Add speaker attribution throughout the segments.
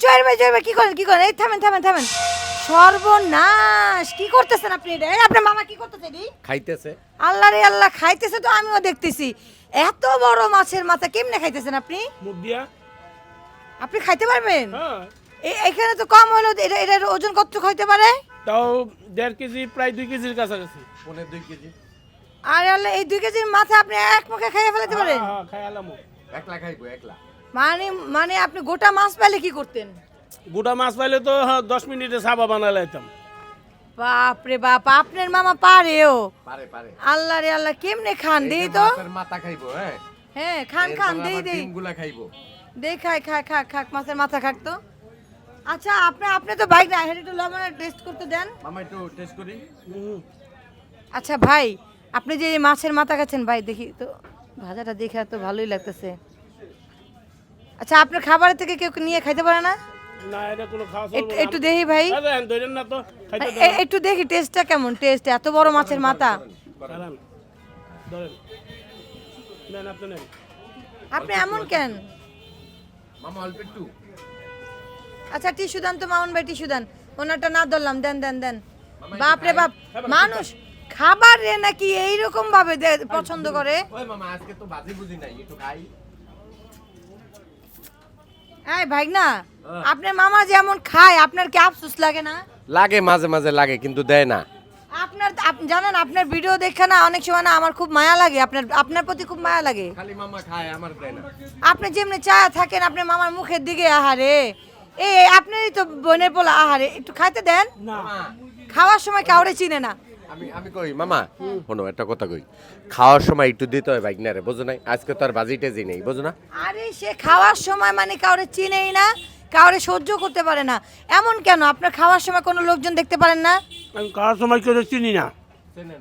Speaker 1: জয়ের ভাই জয়ের ভাই কি করেন কি করেন? এই থামেন থামেন থামেন। সর্বনাশ কি করতেছেন আপনি এটা? এই, আপনার মামা কি করতেছে এটি?
Speaker 2: খাইতেছে।
Speaker 1: আল্লাহ রে আল্লাহ খাইতেছে তো আমিও দেখতেছি। এত বড় মাছের মাথা কেমনে খাইতেছেন আপনি?
Speaker 3: মুখ দিয়া।
Speaker 1: আপনি খাইতে পারবেন?
Speaker 3: হ্যাঁ।
Speaker 1: এ- এখানে তো কম হলো এটা এটার ওজন কত হইতে পারে?
Speaker 3: তাও দেড় কেজি প্রায় দুই কেজির কাছাকাছি।
Speaker 2: পনেরো দুই কেজি।
Speaker 1: আর আল্লাহ এই দুই কেজির মাথা আপনি এক মুখে খাইয়ে ফেলাতে পারেন?
Speaker 3: হ্যাঁ খাই আলামো
Speaker 2: একলা খাইবো একলা।
Speaker 1: মানে মানে আপনি গোটা মাছ পাইলে কি করতেন?
Speaker 3: গোটা মাছ পাইলে তো হ্যাঁ, দশ মিনিটে সাবা বানা লাইতাম
Speaker 1: বাপ রে বাপ আপনার মামা পারেও।
Speaker 2: পারে পারে।
Speaker 1: আল্লাহ রে আল্লাহ কেমনে খান? দেই তো।
Speaker 2: মাথা খাইবো হ্যাঁ?
Speaker 1: হ্যাঁ খান খান দেই দেই।
Speaker 2: ডিমগুলা খাইবো।
Speaker 1: দেই খাই খাই খাক খাক মাছের মাথা খাক তো। আচ্ছা আপনি আপনি তো বাইক না হেঁটে একটু লবণের টেস্ট করতে দেন।
Speaker 2: মামা একটু টেস্ট করি।
Speaker 1: আচ্ছা ভাই আপনি যে মাছের মাথা খাচ্ছেন ভাই দেখি তো ভাজাটা দেখে তো ভালোই লাগতেছে। আচ্ছা আপনার খাবারের থেকে কেউ নিয়ে খাইতে পারে না?
Speaker 3: না এটা কোনো খাওয়া
Speaker 1: একটু একটু দেখি ভাই।
Speaker 3: না তো
Speaker 1: একটু দেখি টেস্টটা কেমন? টেস্ট এত বড় মাছের মাথা।
Speaker 3: আপনি
Speaker 1: এমন কেন?
Speaker 2: মামা অল্প একটু।
Speaker 1: আচ্ছা টিস্যু দেন তো মামুন ভাই টিস্যু দেন। ওনারটা না ধরলাম দেন দেন দেন। বাপ রে বাপ মানুষ খাবার রে নাকি এইরকম ভাবে দে- পছন্দ করে?
Speaker 2: ওই মামা আজকে তো বাজি বুঝি নাই একটু খাই।
Speaker 1: এই ভাই না আপনার মামা যেমন খায় আপনার কি আফসোস লাগে না?
Speaker 2: লাগে মাঝে মাঝে লাগে কিন্তু দেয় না।
Speaker 1: আপনার আপ- জানেন আপনার ভিডিও দেখে না অনেক সময় না আমার খুব মায়া লাগে আপনার আপনার প্রতি খুব মায়া লাগে।
Speaker 2: খালি মামা খায় আমার দেয় না।
Speaker 1: আপনি যেমনি চা থাকেন আপনার মামার মুখের দিকে আহারে। এই আপনারই তো বোনের পোলা আহারে। একটু খাইতে দেন?
Speaker 3: না।
Speaker 1: খাওয়ার সময় কাউরে চিনে না।
Speaker 2: আমি আমি কই মামা? শোনো একটা কথা কই। খাওয়ার সময় একটু দিতে হয় বাইক না রে বোঝো নাই? আজকে তো আর বাজিটা জি নেই বোঝো না?
Speaker 1: আরে সে খাওয়ার সময় মানে কাউরে চিনেই না কাউরে সহ্য করতে পারে না। এমন কেন? আপনার খাওয়ার সময় কোনো লোকজন দেখতে পারেন না?
Speaker 3: আমি খাওয়ার সময় কেউ চিনি না।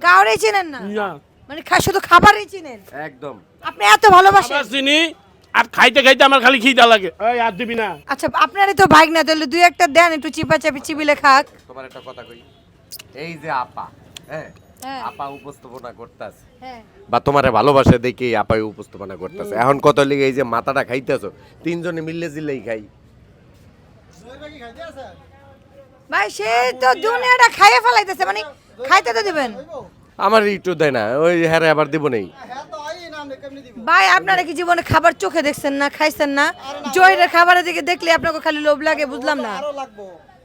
Speaker 1: কাউরেই চিনেন না?
Speaker 3: না।
Speaker 1: মানে খা- শুধু খাবারই চিনেন?
Speaker 2: একদম।
Speaker 1: আপনি এত ভালোবাসেন?
Speaker 3: চিনি আর খাইতে খাইতে আমার খালি খিদা লাগে। ওই আর দিবি না।
Speaker 1: আচ্ছা আপনারই তো বাইক না তাহলে দুই একটা দেন একটু চিপা চাপি চিবিলে খাক।
Speaker 2: তোমার একটা কথা কই। এই যে আপা হ্যাঁ।
Speaker 1: হ্যাঁ।
Speaker 2: আপা উপস্থাপনা করতাছে।
Speaker 1: হ্যাঁ।
Speaker 2: বা তোমারে ভালোবাসে দেখে আপাই উপস্থাপনা করতেছে। এখন কত লিগে এই যে মাথাটা খাইতেছো তিনজনে মিললে জিলেই খাই।
Speaker 1: ভাই সে তো দুনিয়াটা খাইয়ে ফেলাইতেছে মানে খাইতে তো দিবেন।
Speaker 2: আমার একটু দেয় না ওই হ্যাঁ রে, আবার দিব নেই।
Speaker 1: ভাই আপনারা কি জীবনে খাবার চোখে দেখছেন না খাইছেন না? জয়ের খাবারের দিকে দেখলে আপনাকে খালি লোভ লাগে বুঝলাম না।
Speaker 4: আরও লাগবো। ওর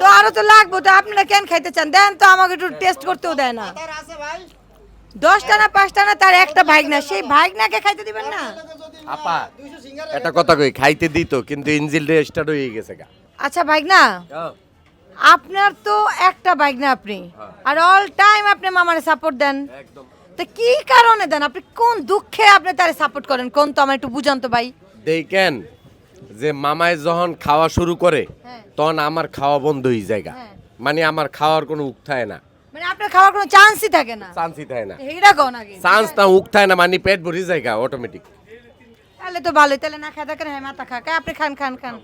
Speaker 4: তো আরও
Speaker 1: তো লাগবো তো আপনারা কেন খাইতে চান? দেন তো আমাকে একটু টেস্ট করতেও দেয় না।
Speaker 4: তার আছে ভাই।
Speaker 1: দশটা না পাঁচটা না তার একটা ভাইক না সেই ভাইক নাকে খাইতে দিবেন না?
Speaker 2: আপা একটা কথা কই খাইতে দিত কিন্তু ইঞ্জিল স্টার্ট হয়ে গেছে গা।
Speaker 1: আচ্ছা ভাইক না আপনার তো একটা বাইক না আপনি আর অল টাইম আপনি মামারে সাপোর্ট দেন।
Speaker 2: একদম।
Speaker 1: তো কি কারণে দেন? আপনি কোন দুঃখে আপনি তারে সাপোর্ট করেন? কোন তো আমার একটু বুঝান তো ভাই।
Speaker 2: দেখেন যে মামায় যখন খাওয়া শুরু করে
Speaker 1: হ্যাঁ।
Speaker 2: তখন আমার খাওয়া বন্ধ হয়ে যায়গা
Speaker 1: হ্যাঁ।
Speaker 2: মানে আমার খাওয়ার কোনো উক থাকে না।
Speaker 1: মানে আপনার খাওয়ার কোনো চান্সই থাকে না।
Speaker 2: চান্সই থাকে না।
Speaker 1: এইটা কোন আগে
Speaker 2: চান্স না থাকে না মানে পেট ভরি যায় অটোমেটিক
Speaker 1: তাহলে তো ভালোই তাহলে না খায় থাকেন হ্যাঁ মাথা খা আপনি খান খান খান।